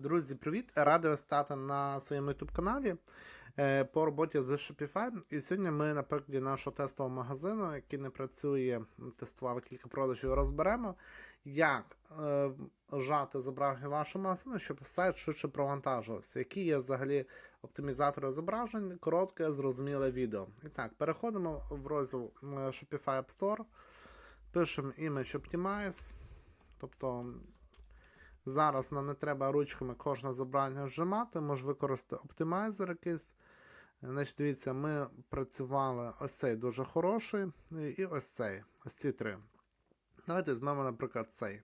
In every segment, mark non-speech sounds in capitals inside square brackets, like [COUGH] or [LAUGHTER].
Друзі, привіт! Радий вас стати на своєму YouTube каналі е, по роботі з Shopify. І сьогодні ми на прикладі нашого тестового магазину, який не працює, тестували кілька продажів, розберемо, як е, жати зображення вашого магазину, щоб сайт швидше провантажувався. Які є взагалі оптимізатори зображень, коротке, зрозуміле відео. І так, переходимо в розділ е, Shopify App Store, пишемо Image Optimize. Тобто Зараз нам не треба ручками кожне зображення зжимати, може використати оптимайзер якийсь. Значить, Дивіться, ми працювали ось цей дуже хороший, і ось цей. Ось ці три. Давайте візьмемо, наприклад, цей.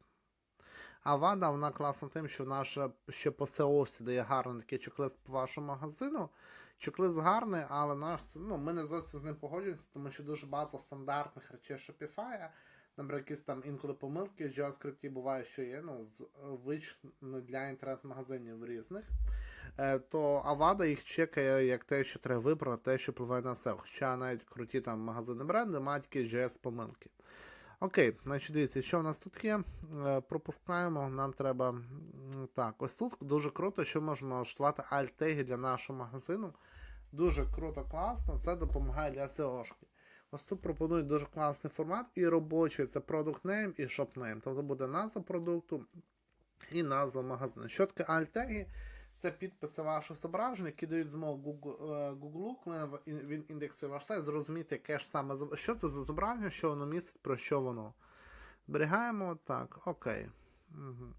А вона класна тим, що ще, ще по SEO дає гарний такий чек-лист по вашому магазину. Чек-лист гарний, але наш, ну, ми не зовсім з ним погоджуємося, тому що дуже багато стандартних речей Shopify. Наприклад, якісь там інколи помилки в JavaScript буває, що є ну, звично для інтернет-магазинів різних, е, то Avada їх чекає як те, що треба вибрати, те, що впливає на SEO. Хоча навіть круті там магазини бренди мають такі JS-помилки. Окей, значить дивіться, що в нас тут є. Е, пропускаємо, нам треба. Так, ось тут дуже круто, що можна налаштувати alt-теги для нашого магазину. Дуже круто, класно, це допомагає для SEO-шки. Ось тут пропонують дуже класний формат і робочий це Product Name і Shop Name. Тобто буде назва продукту і назва магазину. Що таке alt-теги? Це підписи ваших зображень, які дають змогу Google, коли він індексує ваш сайт, зрозуміти, яке ж саме що це за зображення, що воно містить, про що воно. Зберігаємо так, окей. Угу.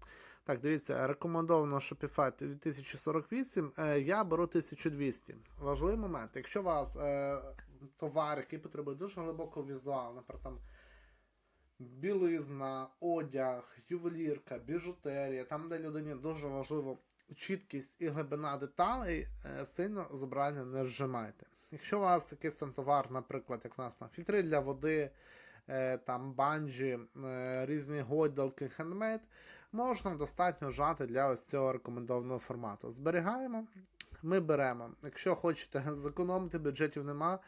Так, дивіться, рекомендовано Shopify 2048, е, я беру 1200. Важливий момент. Якщо у вас е, товар, який потребує дуже глибокого візуалу, наприклад, там білизна, одяг, ювелірка, біжутерія, там, де людині дуже важливо чіткість і глибина деталей, е, сильно зображення не зжимайте. Якщо у вас якийсь там товар, наприклад, як у нас там фільтри для води, е, там банджі, е, різні гойдалки, хендмейд, можна достатньо жати для ось цього рекомендованого формату. Зберігаємо, ми беремо. Якщо хочете [LAUGHS] зекономити, бюджетів нема,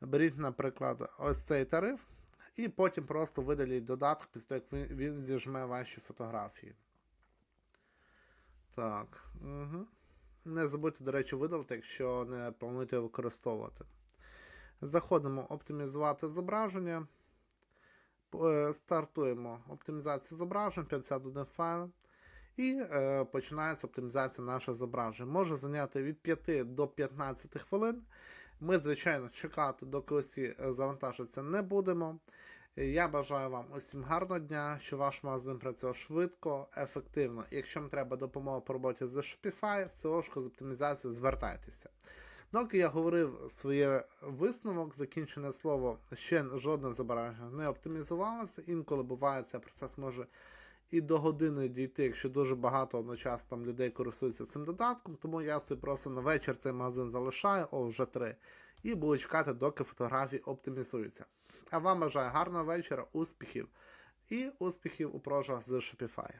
беріть, наприклад, ось цей тариф, і потім просто видаліть додаток після того, як він, зіжме ваші фотографії. Так. Угу. Не забудьте, до речі, видалити, якщо не плануєте використовувати. Заходимо оптимізувати зображення. Стартуємо оптимізацію зображень, 51 файл. І е, починається оптимізація нашого зображення. Може зайняти від 5 до 15 хвилин. Ми, звичайно, чекати, доки усі завантажаться, не будемо. Я бажаю вам усім гарного дня, що ваш магазин працює швидко, ефективно. Якщо вам треба допомога по роботі з Shopify, SEO, з оптимізацією, звертайтеся. Доки я говорив своє висновок, закінчене слово, ще жодне зображення не оптимізувалося. Інколи буває, цей процес може і до години дійти, якщо дуже багато одночасно там людей користуються цим додатком. Тому я собі просто на вечір цей магазин залишаю, о, вже три. І буду чекати, доки фотографії оптимізуються. А вам бажаю гарного вечора, успіхів і успіхів у прожах з Shopify.